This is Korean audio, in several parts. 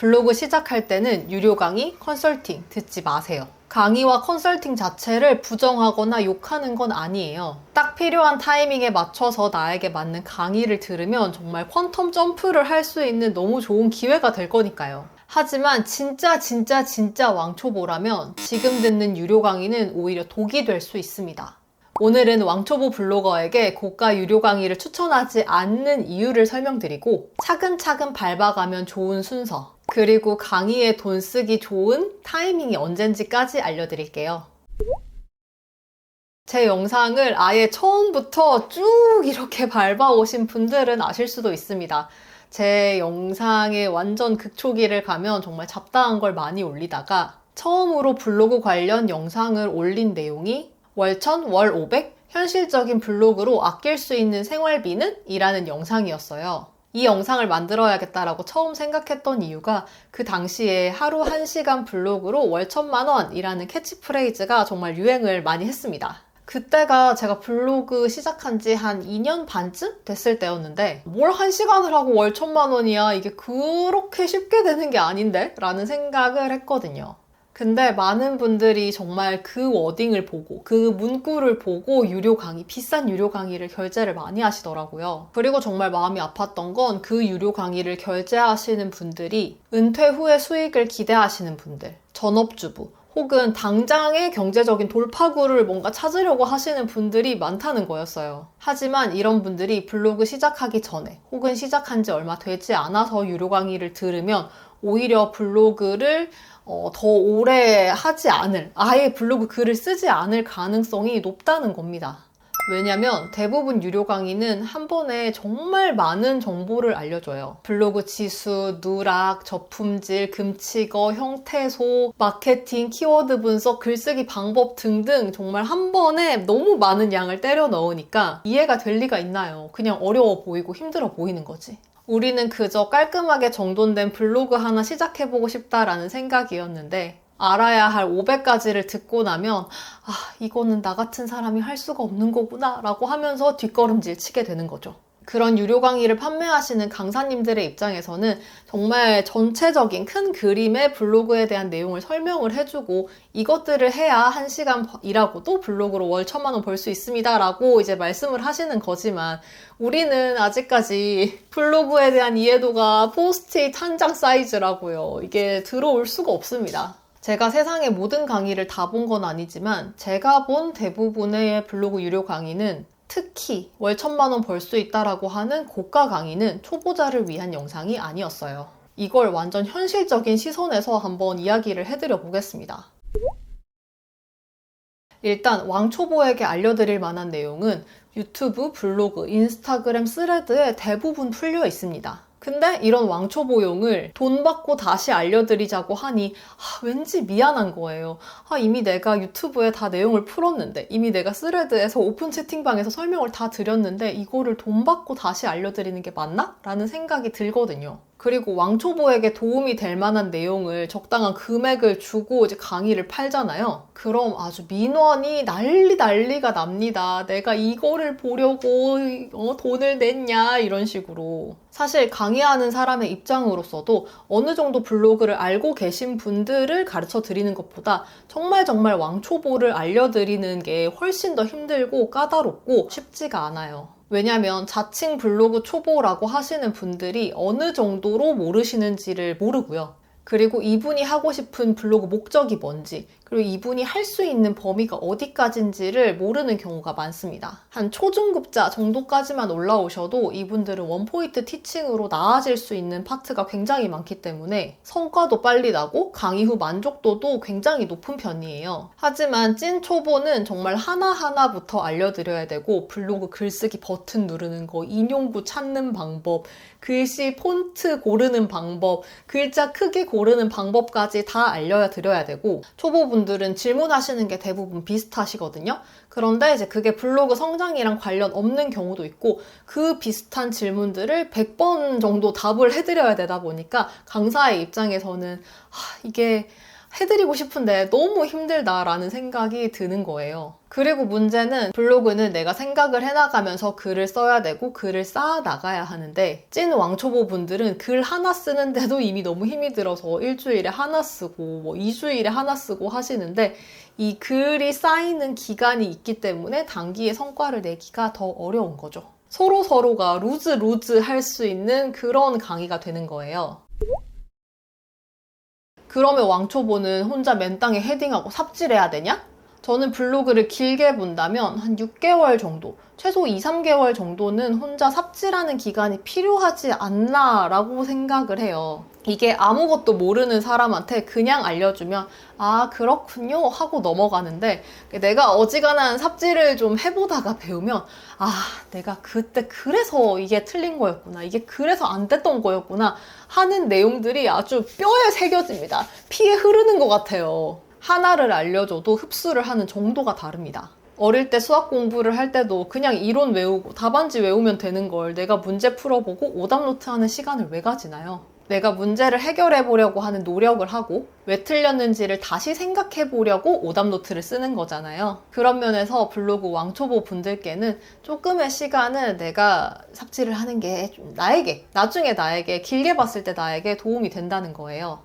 블로그 시작할 때는 유료 강의, 컨설팅 듣지 마세요. 강의와 컨설팅 자체를 부정하거나 욕하는 건 아니에요. 딱 필요한 타이밍에 맞춰서 나에게 맞는 강의를 들으면 정말 퀀텀 점프를 할 수 있는 너무 좋은 기회가 될 거니까요. 하지만 진짜 진짜 진짜 왕초보라면 지금 듣는 유료 강의는 오히려 독이 될 수 있습니다. 오늘은 왕초보 블로거에게 고가 유료 강의를 추천하지 않는 이유를 설명드리고 차근차근 밟아가면 좋은 순서 그리고 강의에 돈 쓰기 좋은 타이밍이 언젠지까지 알려드릴게요. 제 영상을 아예 처음부터 쭉 이렇게 밟아오신 분들은 아실 수도 있습니다. 제 영상의 완전 극초기를 가면 정말 잡다한 걸 많이 올리다가 처음으로 블로그 관련 영상을 올린 내용이 월천, 월 500, 현실적인 블로그로 아낄 수 있는 생활비는? 이라는 영상이었어요. 이 영상을 만들어야겠다라고 처음 생각했던 이유가 그 당시에 하루 1시간 블로그로 월 천만 원이라는 캐치프레이즈가 정말 유행을 많이 했습니다. 그때가 제가 블로그 시작한 지 한 2년 반쯤 됐을 때였는데 뭘 한 시간을 하고 월 천만 원이야 이게 그렇게 쉽게 되는 게 아닌데? 라는 생각을 했거든요. 근데 많은 분들이 정말 그 워딩을 보고 그 문구를 보고 유료 강의, 비싼 유료 강의를 결제를 많이 하시더라고요. 그리고 정말 마음이 아팠던 건 그 유료 강의를 결제하시는 분들이 은퇴 후에 수익을 기대하시는 분들, 전업주부, 혹은 당장의 경제적인 돌파구를 뭔가 찾으려고 하시는 분들이 많다는 거였어요. 하지만 이런 분들이 블로그 시작하기 전에 혹은 시작한 지 얼마 되지 않아서 유료 강의를 들으면 오히려 블로그를 어, 더 오래 하지 않을, 아예 블로그 글을 쓰지 않을 가능성이 높다는 겁니다. 왜냐면 대부분 유료 강의는 한 번에 정말 많은 정보를 알려줘요. 블로그 지수, 누락, 저품질, 금치거, 형태소, 마케팅, 키워드 분석, 글쓰기 방법 등등 정말 한 번에 너무 많은 양을 때려 넣으니까 이해가 될 리가 있나요? 그냥 어려워 보이고 힘들어 보이는 거지. 우리는 그저 깔끔하게 정돈된 블로그 하나 시작해보고 싶다라는 생각이었는데 알아야 할 500가지를 듣고 나면 아 이거는 나 같은 사람이 할 수가 없는 거구나 라고 하면서 뒷걸음질 치게 되는 거죠. 그런 유료 강의를 판매하시는 강사님들의 입장에서는 정말 전체적인 큰 그림의 블로그에 대한 내용을 설명을 해주고 이것들을 해야 한 시간 일하고도 블로그로 월 천만 원 벌 수 있습니다 라고 이제 말씀을 하시는 거지만 우리는 아직까지 블로그에 대한 이해도가 포스트잇 한 장 사이즈라고요. 이게 들어올 수가 없습니다. 제가 세상의 모든 강의를 다 본 건 아니지만 제가 본 대부분의 블로그 유료 강의는 특히 월 천만 원 벌 수 있다라고 하는 고가 강의는 초보자를 위한 영상이 아니었어요. 이걸 완전 현실적인 시선에서 한번 이야기를 해드려 보겠습니다. 일단 왕초보에게 알려드릴 만한 내용은 유튜브, 블로그, 인스타그램, 스레드에 대부분 풀려 있습니다. 근데 이런 왕초보용을 돈 받고 다시 알려드리자고 하니 아, 왠지 미안한 거예요. 아, 이미 내가 유튜브에 다 내용을 풀었는데 이미 내가 스레드에서 오픈 채팅방에서 설명을 다 드렸는데 이거를 돈 받고 다시 알려드리는 게 맞나? 라는 생각이 들거든요. 그리고 왕초보에게 도움이 될 만한 내용을 적당한 금액을 주고 이제 강의를 팔잖아요. 그럼 아주 민원이 난리 난리가 납니다. 내가 이거를 보려고 어, 돈을 냈냐 이런 식으로. 사실 강의하는 사람의 입장으로서도 어느 정도 블로그를 알고 계신 분들을 가르쳐 드리는 것보다 정말 정말 왕초보를 알려드리는 게 훨씬 더 힘들고 까다롭고 쉽지가 않아요. 왜냐면 자칭 블로그 초보라고 하시는 분들이 어느 정도로 모르시는지를 모르고요. 그리고 이분이 하고 싶은 블로그 목적이 뭔지, 그리고 이분이 할 수 있는 범위가 어디까지인지를 모르는 경우가 많습니다. 한 초중급자 정도까지만 올라오셔도 이분들은 원포인트 티칭으로 나아질 수 있는 파트가 굉장히 많기 때문에 성과도 빨리 나고 강의 후 만족도도 굉장히 높은 편이에요. 하지만 찐 초보는 정말 하나하나부터 알려드려야 되고 블로그 글쓰기 버튼 누르는 거, 인용구 찾는 방법, 글씨 폰트 고르는 방법, 글자 크기 고르는 방법까지 다 알려드려야 되고 초보분 들은 질문하시는 게 대부분 비슷하시거든요. 그런데 이제 그게 블로그 성장이랑 관련 없는 경우도 있고 그 비슷한 질문들을 100번 정도 답을 해드려야 되다 보니까 강사의 입장에서는 아, 이게 해드리고 싶은데 너무 힘들다라는 생각이 드는 거예요. 그리고 문제는 블로그는 내가 생각을 해나가면서 글을 써야 되고 글을 쌓아 나가야 하는데 찐 왕초보 분들은 글 하나 쓰는데도 이미 너무 힘이 들어서 일주일에 하나 쓰고 뭐 2주일에 하나 쓰고 하시는데 이 글이 쌓이는 기간이 있기 때문에 단기에 성과를 내기가 더 어려운 거죠. 서로 서로가 루즈 루즈 할 수 있는 그런 강의가 되는 거예요. 그러면 왕초보는 혼자 맨 땅에 헤딩하고 삽질해야 되냐? 저는 블로그를 길게 본다면 한 6개월 정도, 최소 2, 3개월 정도는 혼자 삽질하는 기간이 필요하지 않나라고 생각을 해요. 이게 아무것도 모르는 사람한테 그냥 알려주면 아 그렇군요 하고 넘어가는데 내가 어지간한 삽질을 좀 해보다가 배우면 아 내가 그때 그래서 이게 틀린 거였구나 이게 그래서 안 됐던 거였구나 하는 내용들이 아주 뼈에 새겨집니다. 피에 흐르는 것 같아요. 하나를 알려줘도 흡수를 하는 정도가 다릅니다 어릴 때 수학 공부를 할 때도 그냥 이론 외우고 답안지 외우면 되는 걸 내가 문제 풀어보고 오답 노트 하는 시간을 왜 가지나요? 내가 문제를 해결해 보려고 하는 노력을 하고 왜 틀렸는지를 다시 생각해 보려고 오답 노트를 쓰는 거잖아요. 그런 면에서 블로그 왕초보 분들께는 조금의 시간을 내가 삭제를 하는 게 좀 나에게, 나중에 나에게, 길게 봤을 때 나에게 도움이 된다는 거예요.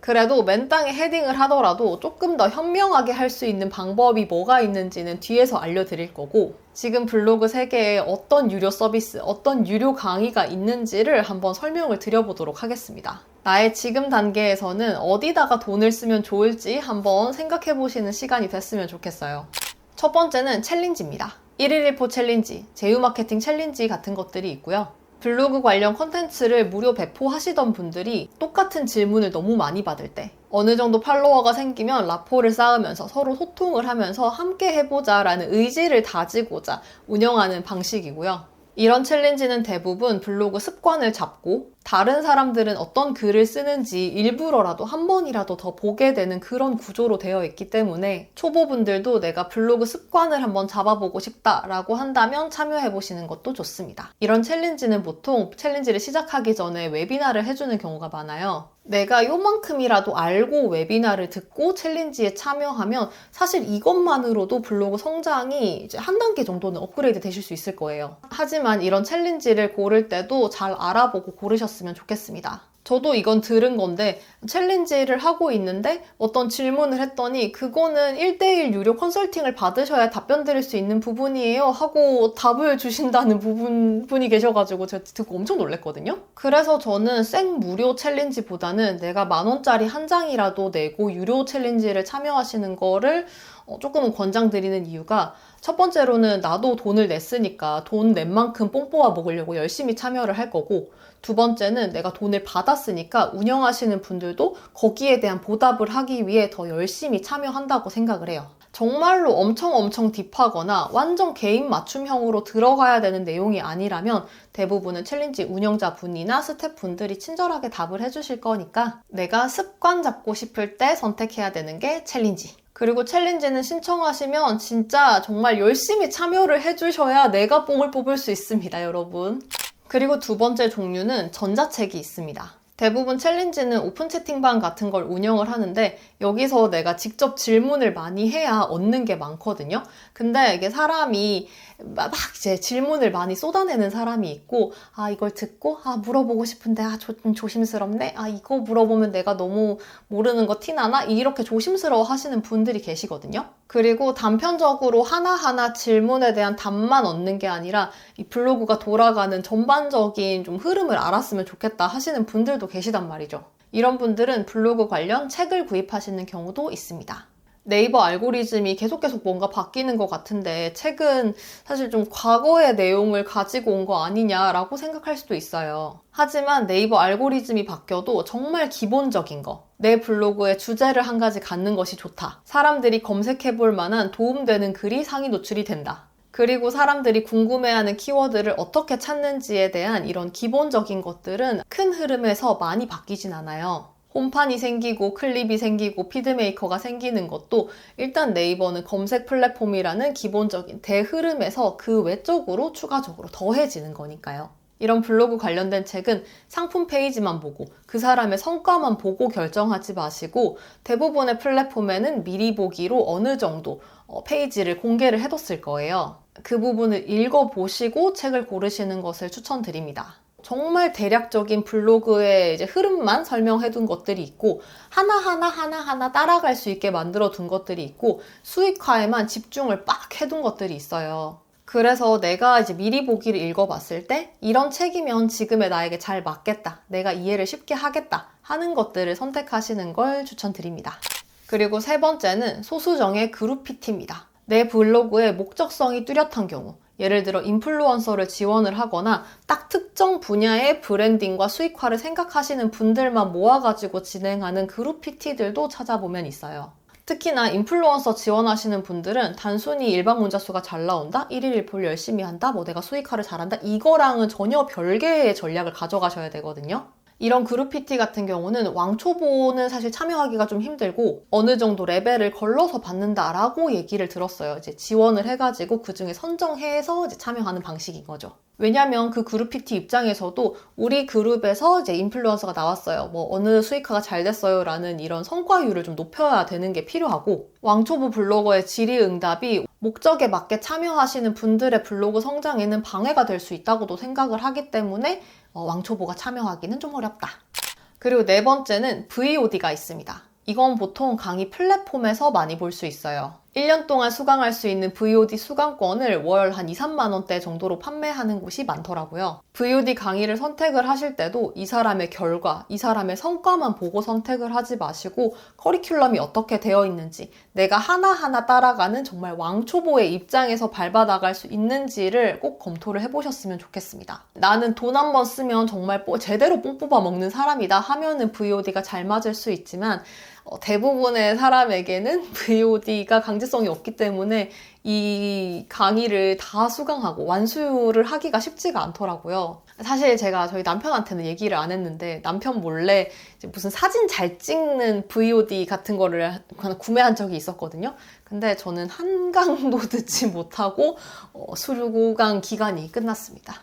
그래도 맨 땅에 헤딩을 하더라도 조금 더 현명하게 할 수 있는 방법이 뭐가 있는지는 뒤에서 알려드릴 거고 지금 블로그 세계에 어떤 유료 서비스, 어떤 유료 강의가 있는지를 한번 설명을 드려보도록 하겠습니다. 나의 지금 단계에서는 어디다가 돈을 쓰면 좋을지 한번 생각해 보시는 시간이 됐으면 좋겠어요. 첫 번째는 챌린지입니다. 1일 1포 챌린지, 제휴 마케팅 챌린지 같은 것들이 있고요. 블로그 관련 콘텐츠를 무료 배포하시던 분들이 똑같은 질문을 너무 많이 받을 때 어느 정도 팔로워가 생기면 라포를 쌓으면서 서로 소통을 하면서 함께 해보자 라는 의지를 다지고자 운영하는 방식이고요. 이런 챌린지는 대부분 블로그 습관을 잡고 다른 사람들은 어떤 글을 쓰는지 일부러라도 한 번이라도 더 보게 되는 그런 구조로 되어 있기 때문에 초보분들도 내가 블로그 습관을 한번 잡아보고 싶다라고 한다면 참여해 보시는 것도 좋습니다. 이런 챌린지는 보통 챌린지를 시작하기 전에 웨비나를 해주는 경우가 많아요. 내가 요만큼이라도 알고 웨비나를 듣고 챌린지에 참여하면 사실 이것만으로도 블로그 성장이 이제 한 단계 정도는 업그레이드 되실 수 있을 거예요. 하지만 이런 챌린지를 고를 때도 잘 알아보고 고르셨으면 좋겠습니다. 저도 이건 들은 건데 챌린지를 하고 있는데 어떤 질문을 했더니 그거는 1대1 유료 컨설팅을 받으셔야 답변 드릴 수 있는 부분이에요 하고 답을 주신다는 부분 분이 계셔가지고 제가 듣고 엄청 놀랐거든요. 그래서 저는 생 무료 챌린지보다는 내가 만 원짜리 한 장이라도 내고 유료 챌린지를 참여하시는 거를 어, 조금은 권장드리는 이유가 첫 번째로는 나도 돈을 냈으니까 돈 낸 만큼 뽕 뽑아 먹으려고 열심히 참여를 할 거고 두 번째는 내가 돈을 받았으니까 운영하시는 분들도 거기에 대한 보답을 하기 위해 더 열심히 참여한다고 생각을 해요. 정말로 엄청 엄청 딥하거나 완전 개인 맞춤형으로 들어가야 되는 내용이 아니라면 대부분은 챌린지 운영자분이나 스태프분들이 친절하게 답을 해주실 거니까 내가 습관 잡고 싶을 때 선택해야 되는 게 챌린지. 그리고 챌린지는 신청하시면 진짜 정말 열심히 참여를 해주셔야 내가 뽕을 뽑을 수 있습니다, 여러분. 그리고 두 번째 종류는 전자책이 있습니다. 대부분 챌린지는 오픈 채팅방 같은 걸 운영을 하는데 여기서 내가 직접 질문을 많이 해야 얻는 게 많거든요. 근데 이게 사람이 막 이제 질문을 많이 쏟아내는 사람이 있고 아 이걸 듣고 아 물어보고 싶은데 아 조, 조심스럽네? 아 이거 물어보면 내가 너무 모르는 거 티나나? 이렇게 조심스러워 하시는 분들이 계시거든요. 그리고 단편적으로 하나하나 질문에 대한 답만 얻는 게 아니라 이 블로그가 돌아가는 전반적인 좀 흐름을 알았으면 좋겠다 하시는 분들도 계시단 말이죠 이런 분들은 블로그 관련 책을 구입하시는 경우도 있습니다 네이버 알고리즘이 계속 계속 뭔가 바뀌는 것 같은데 책은 사실 좀 과거의 내용을 가지고 온 거 아니냐라고 생각할 수도 있어요. 하지만 네이버 알고리즘이 바뀌어도 정말 기본적인 거. 내 블로그에 주제를 한 가지 갖는 것이 좋다. 사람들이 검색해 볼 만한 도움되는 글이 상위 노출이 된다. 그리고 사람들이 궁금해하는 키워드를 어떻게 찾는지에 대한 이런 기본적인 것들은 큰 흐름에서 많이 바뀌진 않아요. 홈판이 생기고 클립이 생기고 피드메이커가 생기는 것도 일단 네이버는 검색 플랫폼이라는 기본적인 대흐름에서 그 외적으로 추가적으로 더해지는 거니까요. 이런 블로그 관련된 책은 상품 페이지만 보고 그 사람의 성과만 보고 결정하지 마시고 대부분의 플랫폼에는 미리 보기로 어느 정도 어, 페이지를 공개를 해뒀을 거예요. 그 부분을 읽어보시고 책을 고르시는 것을 추천드립니다. 정말 대략적인 블로그의 이제 흐름만 설명해 둔 것들이 있고, 하나하나 하나하나 따라갈 수 있게 만들어 둔 것들이 있고, 수익화에만 집중을 빡 해둔 것들이 있어요. 그래서 내가 이제 미리 보기를 읽어봤을 때, 이런 책이면 지금의 나에게 잘 맞겠다. 내가 이해를 쉽게 하겠다. 하는 것들을 선택하시는 걸 추천드립니다. 그리고 세 번째는 소수정의 그룹 PT입니다. 내 블로그의 목적성이 뚜렷한 경우, 예를 들어 인플루언서를 지원을 하거나 딱 특정 분야의 브랜딩과 수익화를 생각하시는 분들만 모아가지고 진행하는 그룹 PT들도 찾아보면 있어요. 특히나 인플루언서 지원하시는 분들은 단순히 일반 문자 수가 잘 나온다, 1일 1폴 열심히 한다, 뭐 내가 수익화를 잘한다, 이거랑은 전혀 별개의 전략을 가져가셔야 되거든요. 이런 그룹 PT 같은 경우는 왕초보는 사실 참여하기가 좀 힘들고 어느 정도 레벨을 걸러서 받는다라고 얘기를 들었어요. 이제 지원을 해가지고 그 중에 선정해서 이제 참여하는 방식인 거죠. 왜냐면 그 그룹 PT 입장에서도 우리 그룹에서 이제 인플루언서가 나왔어요. 뭐 어느 수익화가 잘 됐어요. 라는 이런 성과율을 좀 높여야 되는 게 필요하고 왕초보 블로거의 질의응답이 목적에 맞게 참여하시는 분들의 블로그 성장에는 방해가 될 수 있다고도 생각을 하기 때문에 어, 왕초보가 참여하기는 좀 어렵다. 그리고 네 번째는 VOD가 있습니다. 이건 보통 강의 플랫폼에서 많이 볼 수 있어요. 1년 동안 수강할 수 있는 VOD 수강권을 월 한 2, 3만 원대 정도로 판매하는 곳이 많더라고요. VOD 강의를 선택을 하실 때도 이 사람의 결과, 이 사람의 성과만 보고 선택을 하지 마시고 커리큘럼이 어떻게 되어 있는지, 내가 하나하나 따라가는 정말 왕초보의 입장에서 밟아 나갈 수 있는지를 꼭 검토를 해보셨으면 좋겠습니다. 나는 돈 한 번 쓰면 정말 제대로 뽕 뽑아 먹는 사람이다 하면은 VOD가 잘 맞을 수 있지만 어, 대부분의 사람에게는 VOD가 강제성이 없기 때문에 이 강의를 다 수강하고 완수를 하기가 쉽지가 않더라고요. 사실 제가 저희 남편한테는 얘기를 안 했는데 남편 몰래 무슨 사진 잘 찍는 VOD 같은 거를 구매한 적이 있었거든요. 근데 저는 한 강도 듣지 못하고 어, 수료구강 기간이 끝났습니다.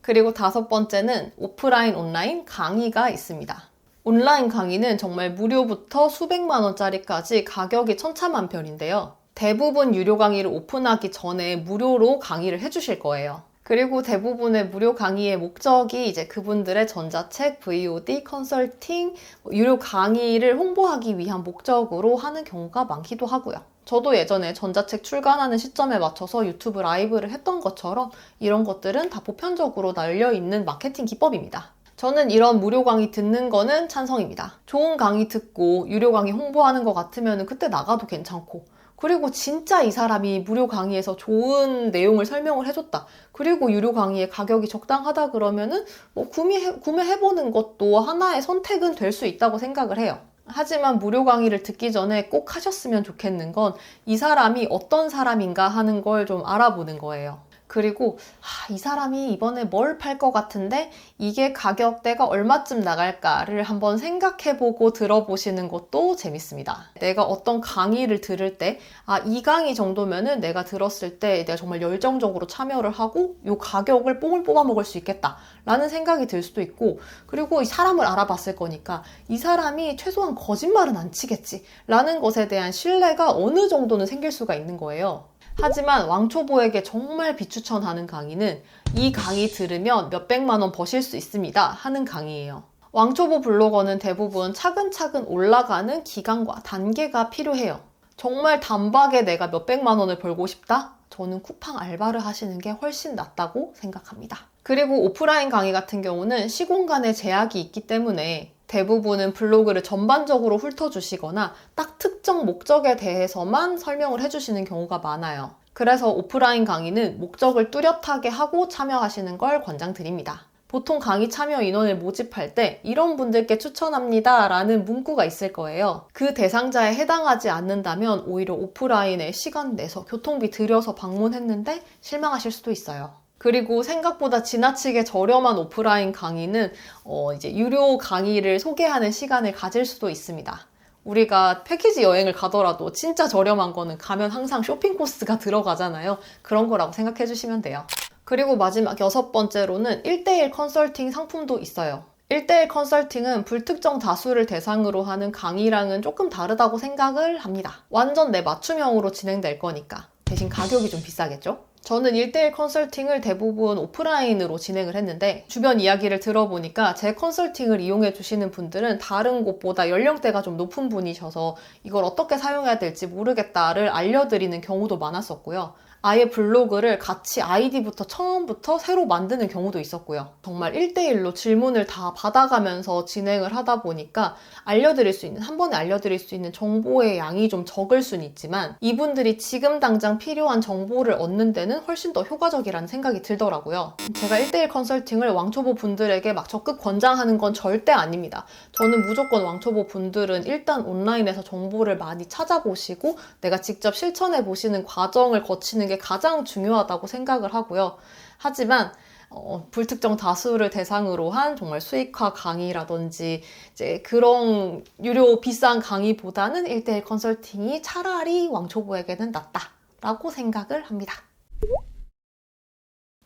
그리고 다섯 번째는 오프라인 온라인 강의가 있습니다. 온라인 강의는 정말 무료부터 수백만 원짜리까지 가격이 천차만별인데요. 대부분 유료 강의를 오픈하기 전에 무료로 강의를 해주실 거예요. 그리고 대부분의 무료 강의의 목적이 이제 그분들의 전자책, VOD, 컨설팅, 유료 강의를 홍보하기 위한 목적으로 하는 경우가 많기도 하고요. 저도 예전에 전자책 출간하는 시점에 맞춰서 유튜브 라이브를 했던 것처럼 이런 것들은 다 보편적으로 날려 있는 마케팅 기법입니다. 저는 이런 무료 강의 듣는 거는 찬성입니다. 좋은 강의 듣고 유료 강의 홍보하는 것 같으면 그때 나가도 괜찮고 그리고 진짜 이 사람이 무료 강의에서 좋은 내용을 설명을 해줬다. 그리고 유료 강의의 가격이 적당하다 그러면은 뭐 구매해, 구매해보는 것도 하나의 선택은 될 수 있다고 생각을 해요. 하지만 무료 강의를 듣기 전에 꼭 하셨으면 좋겠는 건 이 사람이 어떤 사람인가 하는 걸 좀 알아보는 거예요. 그리고 아, 이 사람이 이번에 뭘 팔 것 같은데 이게 가격대가 얼마쯤 나갈까를 한번 생각해보고 들어보시는 것도 재밌습니다. 내가 어떤 강의를 들을 때, 아, 이 강의 정도면은 내가 들었을 때 내가 정말 열정적으로 참여를 하고 이 가격을 뽕을 뽑아 먹을 수 있겠다. 라는 생각이 들 수도 있고, 그리고 이 사람을 알아봤을 거니까 이 사람이 최소한 거짓말은 안 치겠지. 라는 것에 대한 신뢰가 어느 정도는 생길 수가 있는 거예요. 하지만 왕초보에게 정말 비추천하는 강의는 이 강의 들으면 몇백만 원 버실 수 있습니다 하는 강의예요. 왕초보 블로거는 대부분 차근차근 올라가는 기간과 단계가 필요해요. 정말 단박에 내가 몇백만 원을 벌고 싶다? 저는 쿠팡 알바를 하시는 게 훨씬 낫다고 생각합니다. 그리고 오프라인 강의 같은 경우는 시공간에 제약이 있기 때문에 대부분은 블로그를 전반적으로 훑어주시거나 딱 특정 목적에 대해서만 설명을 해주시는 경우가 많아요. 그래서 오프라인 강의는 목적을 뚜렷하게 하고 참여하시는 걸 권장드립니다. 보통 강의 참여 인원을 모집할 때 이런 분들께 추천합니다 라는 문구가 있을 거예요. 그 대상자에 해당하지 않는다면 오히려 오프라인에 시간 내서 교통비 들여서 방문했는데 실망하실 수도 있어요. 그리고 생각보다 지나치게 저렴한 오프라인 강의는 어 이제 유료 강의를 소개하는 시간을 가질 수도 있습니다. 우리가 패키지 여행을 가더라도 진짜 저렴한 거는 가면 항상 쇼핑 코스가 들어가잖아요. 그런 거라고 생각해 주시면 돼요. 그리고 마지막 여섯 번째로는 1대1 컨설팅 상품도 있어요. 1대1 컨설팅은 불특정 다수를 대상으로 하는 강의랑은 조금 다르다고 생각을 합니다. 완전 내 맞춤형으로 진행될 거니까. 대신 가격이 좀 비싸겠죠? 저는 1대1 컨설팅을 대부분 오프라인으로 진행을 했는데 주변 이야기를 들어보니까 제 컨설팅을 이용해 주시는 분들은 다른 곳보다 연령대가 좀 높은 분이셔서 이걸 어떻게 사용해야 될지 모르겠다를 알려드리는 경우도 많았었고요. 아예 블로그를 같이 아이디부터 처음부터 새로 만드는 경우도 있었고요. 정말 1대1로 질문을 다 받아가면서 진행을 하다 보니까 알려드릴 수 있는, 한 번에 알려드릴 수 있는 정보의 양이 좀 적을 수는 있지만 이분들이 지금 당장 필요한 정보를 얻는 데는 훨씬 더 효과적이라는 생각이 들더라고요. 제가 1대1 컨설팅을 왕초보 분들에게 막 적극 권장하는 건 절대 아닙니다. 저는 무조건 왕초보 분들은 일단 온라인에서 정보를 많이 찾아보시고 내가 직접 실천해 보시는 과정을 거치는 게 가장 중요하다고 생각을 하고요. 하지만 어, 불특정 다수를 대상으로 한 정말 수익화 강의라든지 이제 그런 유료 비싼 강의보다는 1대1 컨설팅이 차라리 왕초보에게는 낫다라고 생각을 합니다.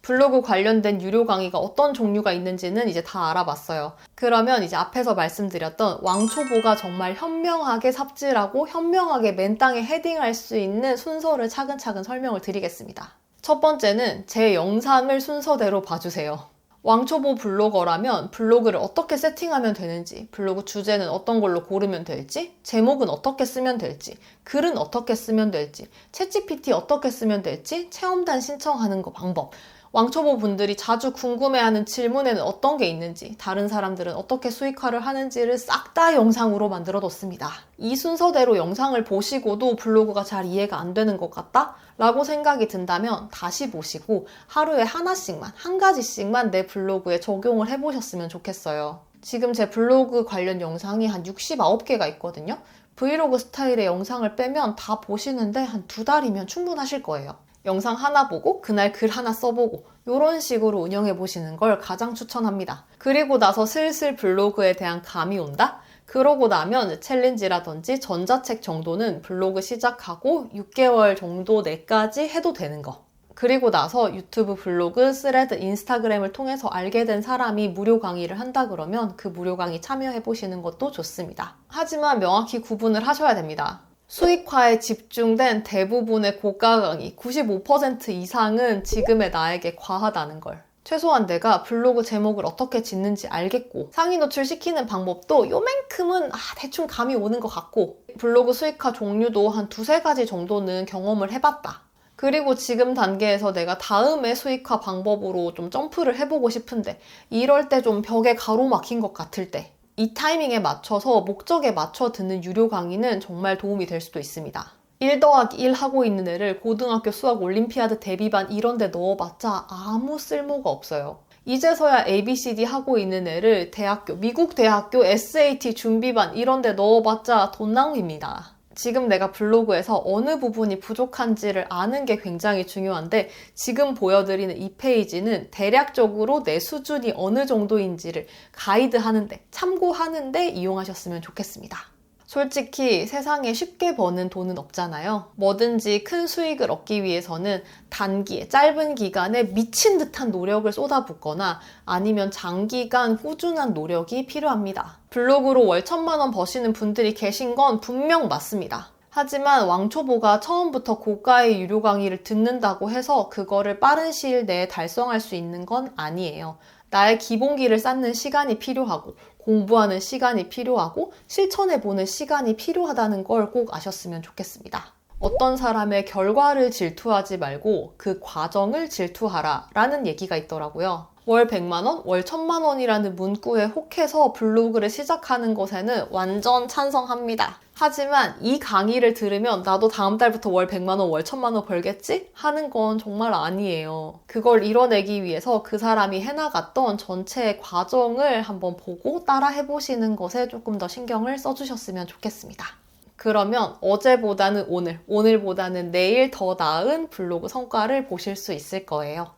블로그 관련된 유료 강의가 어떤 종류가 있는지는 이제 다 알아봤어요. 그러면 이제 앞에서 말씀드렸던 왕초보가 정말 현명하게 삽질하고 현명하게 맨 땅에 헤딩할 수 있는 순서를 차근차근 설명을 드리겠습니다. 첫 번째는 제 영상을 순서대로 봐주세요. 왕초보 블로거라면 블로그를 어떻게 세팅하면 되는지, 블로그 주제는 어떤 걸로 고르면 될지, 제목은 어떻게 쓰면 될지, 글은 어떻게 쓰면 될지, 챗GPT 어떻게 쓰면 될지, 체험단 신청하는 거 방법, 왕초보 분들이 자주 궁금해하는 질문에는 어떤 게 있는지, 다른 사람들은 어떻게 수익화를 하는지를 싹 다 영상으로 만들어 뒀습니다. 이 순서대로 영상을 보시고도 블로그가 잘 이해가 안 되는 것 같다? 라고 생각이 든다면 다시 보시고 하루에 하나씩만, 한 가지씩만 내 블로그에 적용을 해보셨으면 좋겠어요. 지금 제 블로그 관련 영상이 한 69개가 있거든요. 브이로그 스타일의 영상을 빼면 다 보시는데 한 두 달이면 충분하실 거예요. 영상 하나 보고 그날 글 하나 써보고 이런 식으로 운영해 보시는 걸 가장 추천합니다. 그리고 나서 슬슬 블로그에 대한 감이 온다? 그러고 나면 챌린지라든지 전자책 정도는 블로그 시작하고 6개월 정도 내까지 해도 되는 거. 그리고 나서 유튜브, 블로그, 스레드, 인스타그램을 통해서 알게 된 사람이 무료 강의를 한다 그러면 그 무료 강의 참여해 보시는 것도 좋습니다. 하지만 명확히 구분을 하셔야 됩니다. 수익화에 집중된 대부분의 고가 강의 95% 이상은 지금의 나에게 과하다는 걸. 최소한 내가 블로그 제목을 어떻게 짓는지 알겠고 상위 노출 시키는 방법도 요만큼은 아, 대충 감이 오는 것 같고 블로그 수익화 종류도 한 두세 가지 정도는 경험을 해봤다. 그리고 지금 단계에서 내가 다음의 수익화 방법으로 좀 점프를 해보고 싶은데 이럴 때 좀 벽에 가로막힌 것 같을 때 이 타이밍에 맞춰서 목적에 맞춰 듣는 유료 강의는 정말 도움이 될 수도 있습니다. 1 더하기 1 하고 있는 애를 고등학교 수학 올림피아드 대비반 이런 데 넣어봤자 아무 쓸모가 없어요. 이제서야 ABCD 하고 있는 애를 대학교, 미국 대학교 SAT 준비반 이런 데 넣어봤자 돈 낭비입니다. 지금 내가 블로그에서 어느 부분이 부족한지를 아는 게 굉장히 중요한데 지금 보여드리는 이 페이지는 대략적으로 내 수준이 어느 정도인지를 가이드하는데 참고하는데 이용하셨으면 좋겠습니다. 솔직히 세상에 쉽게 버는 돈은 없잖아요. 뭐든지 큰 수익을 얻기 위해서는 단기에 짧은 기간에 미친 듯한 노력을 쏟아붓거나 아니면 장기간 꾸준한 노력이 필요합니다. 블로그로 월 천만 원 버시는 분들이 계신 건 분명 맞습니다. 하지만 왕초보가 처음부터 고가의 유료 강의를 듣는다고 해서 그거를 빠른 시일 내에 달성할 수 있는 건 아니에요. 나의 기본기를 쌓는 시간이 필요하고 공부하는 시간이 필요하고 실천해보는 시간이 필요하다는 걸 꼭 아셨으면 좋겠습니다. 어떤 사람의 결과를 질투하지 말고 그 과정을 질투하라 라는 얘기가 있더라고요. 월 100만원, 월 1000만원이라는 문구에 혹해서 블로그를 시작하는 것에는 완전 찬성합니다. 하지만 이 강의를 들으면 나도 다음 달부터 월 100만 원, 월 1000만 원 벌겠지? 하는 건 정말 아니에요. 그걸 이뤄내기 위해서 그 사람이 해나갔던 전체의 과정을 한번 보고 따라 해 보시는 것에 조금 더 신경을 써 주셨으면 좋겠습니다. 그러면 어제보다는 오늘, 오늘보다는 내일 더 나은 블로그 성과를 보실 수 있을 거예요.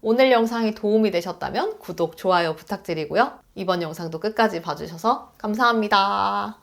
오늘 영상이 도움이 되셨다면 구독, 좋아요 부탁드리고요. 이번 영상도 끝까지 봐주셔서 감사합니다.